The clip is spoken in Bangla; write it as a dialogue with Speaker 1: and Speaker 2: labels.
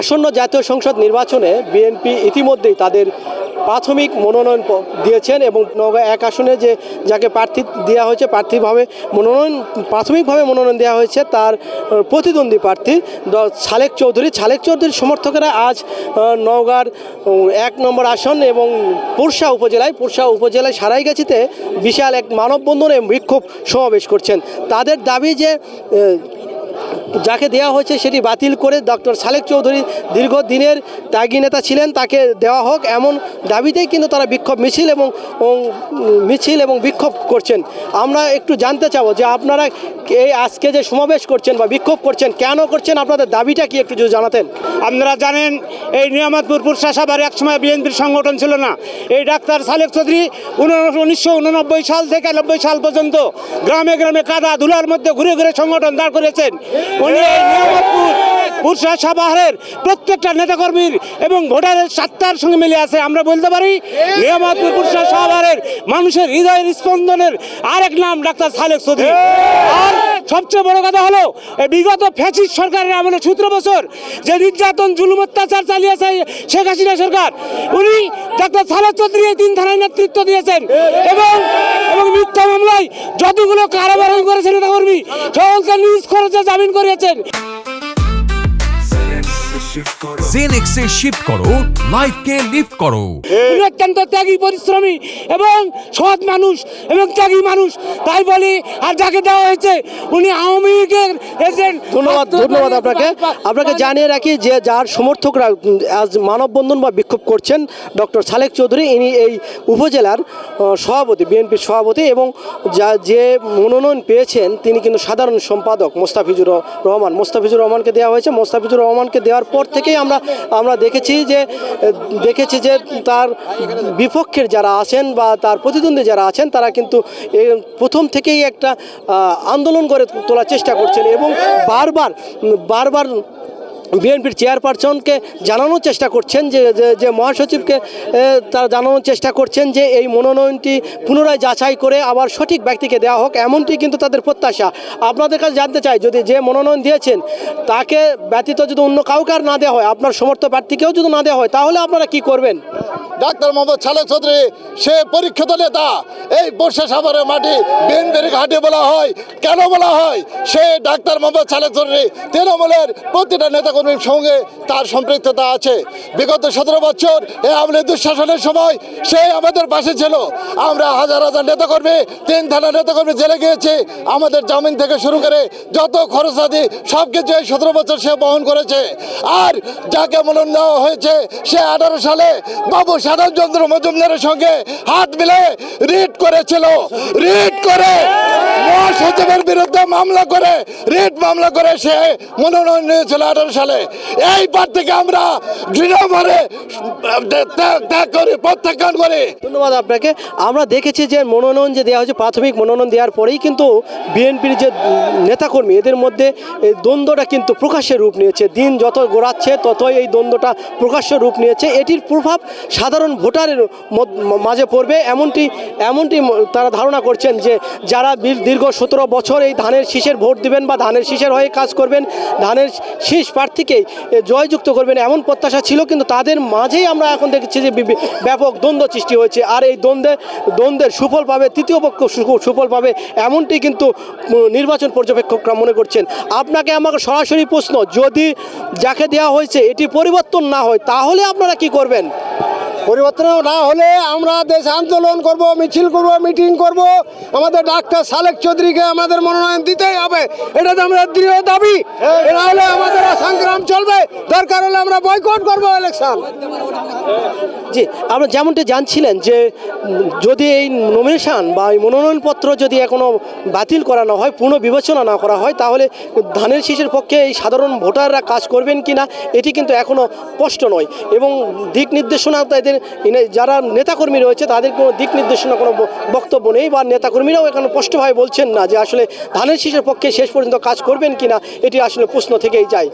Speaker 1: আসন্ন জাতীয় সংসদ নির্বাচনে বিএনপি ইতিমধ্যেই তাদের প্রাথমিক মনোনয়ন দিয়েছেন এবং নওগাঁ এক আসনে যে যাকে প্রার্থী দেওয়া হয়েছে, প্রার্থীভাবে মনোনয়ন, প্রাথমিকভাবে মনোনয়ন দেওয়া হয়েছে তার প্রতিদ্বন্দ্বী প্রার্থী ছালেক চৌধুরী। ছালেক চৌধুরীর সমর্থকেরা আজ নওগাঁর এক নম্বর আসন এবং পুরসা উপজেলায় পুরসা উপজেলায় সারাইগাছিতে বিশাল এক মানববন্ধন বিক্ষোভ সমাবেশ করছেন। তাদের দাবি যে যাকে দেওয়া হয়েছে সেটি বাতিল করে ডক্টর সালেক চৌধুরী দীর্ঘদিনের ত্যাগী নেতা ছিলেন, তাকে দেওয়া হোক এমন দাবিতেই কিন্তু তারা বিক্ষোভ মিছিল এবং মিছিল এবং বিক্ষোভ করছেন। আমরা একটু জানতে চাবো যে আপনারা এই আজকে যে সমাবেশ করছেন বা বিক্ষোভ করছেন, কেন করছেন? আপনাদের দাবিটা কি একটু যদি জানাতেন?
Speaker 2: আপনারা জানেন, এই নিয়ামতপুর পুরসাসাবার একসময় বিএনপির সংগঠন ছিল না। এই ডাক্তার সালেক চৌধুরী উনিশশো উননব্বই সাল থেকে নব্বই সাল পর্যন্ত গ্রামে গ্রামে কাদা ধুলার মধ্যে ঘুরে ঘুরে সংগঠন দাঁড় করেছেন। উনি পুরসাসাবাহের প্রত্যেকটা নেতাকর্মীর এবং ভোটারের সাত্তার সঙ্গে মিলে আছে। আমরা বলতে পারি, নিয়ামতপুর পুরসাসাবাহের মানুষের হৃদয়ের স্পন্দনের আরেক নাম ডাক্তার সালেক চৌধুরী। আর সবচেয়ে বড় কথা হলো বিগত ফ্যাসিস্ট সরকারের আমলে সতেরো বছর যে নির্যাতন, জুলুম, অত্যাচার চালিয়েছে শেখ হাসিনা সরকার, উনি ডাক্তার সালেদ চৌধুরী এই তিন ধারায় নেতৃত্ব দিয়েছেন। এবং এবং মিথ্যা মামলায় যতগুলো কারাবারণ করেছেন নেতা কর্মী সকলকে নিউজ খরচে জামিন করিয়েছেন।
Speaker 3: জেনেক্সে শিফট করো লাইফকে লিফট করো।
Speaker 2: উনি অত্যন্ত ত্যাগী পরিশ্রমী এবং সৎ মানুষ এবং ত্যাগী মানুষ। তাই বলি আর যাকে দেওয়া হয়েছে উনি আওয়ামী লীগের এজেন্ট
Speaker 1: ধন্যবাদ ধন্যবাদ আপনাকে। আপনাকে জানিয়ে রাখি যে যার সমর্থকরা আজ মানববন্ধন বা বিক্ষোভ করছেন ডক্টর সালেক চৌধুরী ইনি এই উপজেলার সভাপতি বিএনপির সভাপতি এবং যা যে মনোনয়ন পেয়েছেন তিনি কিন্তু সাধারণ সম্পাদক মোস্তাফিজুর রহমান। মোস্তাফিজুর রহমানকে দেওয়া হয়েছে। মোস্তাফিজুর রহমানকে দেওয়ার পর থেকেই আমরা আমরা দেখেছি যে দেখেছি যে তার বিপক্ষের যারা আছেন বা তার প্রতিদ্বন্দ্বী যারা আছেন, তারা কিন্তু প্রথম থেকেই একটা আন্দোলন করে তোলার চেষ্টা করছেন এবং বারবার বারবার বিএনপির চেয়ারপারসনকে জানানোর চেষ্টা করছেন, যে, যে- মহাসচিবকে তারা জানানোর চেষ্টা করছেন যে এই মনোনয়নটি পুনরায় যাচাই করে আবার সঠিক ব্যক্তিকে দেওয়া হোক, এমনটি কিন্তু তাদের প্রত্যাশা। আপনাদের কাছে জানতে চাই, যদি যে মনোনয়ন দিয়েছেন, তাকে ব্যতীত যদি অন্য কাউকে আর না দেওয়া হয়, আপনার সমর্থ প্রার্থীকেও যদি না দেওয়া হয়, তাহলে আপনারা কি করবেন?
Speaker 4: ডাক্তার মোহাম্মদ সালেক চৌধুরী, সে পরীক্ষিত নেতা। এই বর্ষা সাভারের মাটি বেনবেরি ঘাটে বলা হয়। কেন বলা হয়? সে ডাক্তার মোহাম্মদ সালেক চৌধুরী তৃণমূলের প্রতিটা নেতাকর্মীর সঙ্গে তার সম্পৃক্ততা আছে। বিগত সতেরো বছর এই আমলে দুঃশাসনের সময় সে আমাদের পাশে ছিল। আমরা হাজার হাজার নেতাকর্মী, তিন থানা নেতাকর্মী জেলে গিয়েছি। আমাদের জামিন থেকে শুরু করে যত খরচ আদি সব কিছু এই সতেরো বছর সে বহন করেছে। আর যাকে মনোনয়ন দেওয়া হয়েছে, সে আঠারো সালে বাবু সাধন চন্দ্র মজুমদারের সঙ্গে হাত মিলে রিট করেছিল। রিট করে মহাসচিবের বিরুদ্ধে মামলা করে, রিট মামলা করে সে মনোনয়ন নিয়েছিল আঠারো সালে। এই পার থেকে আমরা ত্যাগ ত্যাগ করি, প্রত্যাখ্যান করি।
Speaker 1: ধন্যবাদ আপনাকে। আমরা দেখেছি যে মনোনয়ন যে দেওয়া হয়েছে, প্রাথমিক মনোনয়ন দেওয়ার পরেই কিন্তু বিএনপির যে নেতাকর্মী, এদের মধ্যে এই দ্বন্দ্বটা কিন্তু প্রকাশ্যে রূপ নিয়েছে। দিন যত গোড়াচ্ছে, ততই এই দ্বন্দ্বটা প্রকাশ্য রূপ নিয়েছে। এটির প্রভাব সাধারণ ভোটারের মধ্য- মাঝে পড়বে। এমনটি এমনটি তারা ধারণা করছেন যে যারা দীর্ঘ সতেরো বছর এই ধানের শীষের ভোট দিবেন বা ধানের শীষের হয়ে কাজ করবেন, ধানের শীষ প্রার্থীকেই জয়যুক্ত করবেন এমন প্রত্যাশা ছিল, কিন্তু তাদের মাঝেই আমরা এখন দেখছি যে ব্যাপক দ্বন্দ্ব সৃষ্টি হয়েছে। আর এই দ্বন্দ্বে দ্বন্দ্বের সুফল পাবে, তৃতীয় পক্ষ সুফল পাবে এমনটি কিন্তু নির্বাচন পর্যবেক্ষকরা মনে করছেন। আপনাকে আমাকে সরাসরি প্রশ্ন, যদি যাকে দেওয়া হয়েছে এটি পরিবর্তন না হয়, তাহলে আপনারা কি করবেন?
Speaker 5: পরিবর্তন না হলে আমরা দেশ আন্দোলন করব, মিছিল করব, মিটিং করব। আমাদের ডাক্তার সালেক চৌধুরীকে আমাদের মনোনয়ন দিতেই হবে। এটা তো আমাদের দৃঢ় দাবি। না হলে আমাদের সংগ্রাম চলবে। দরকার হলে আমরা বয়কট করব ইলেকশন
Speaker 1: জি আমরা যেমনটি জানছিলেন যে, যদি এই নমিনেশন বা এই মনোনয়নপত্র যদি এখনও বাতিল করানো হয়, পুনঃ বিবেচনা না করা হয়, তাহলে ধানের শীষের পক্ষে এই সাধারণ ভোটাররা কাজ করবেন কি না এটি কিন্তু এখনও স্পষ্ট নয়। এবং দিক নির্দেশনা তাদের যারা নেতাকর্মী রয়েছে, তাদের কোনো দিক নির্দেশনা, কোনো বক্তব্য নেই বা নেতাকর্মীরাও এখানে স্পষ্টভাবে বলছেন না যে আসলে ধানের শীষের পক্ষে শেষ পর্যন্ত কাজ করবেন কিনা, এটি আসলে প্রশ্ন থেকেই যায়।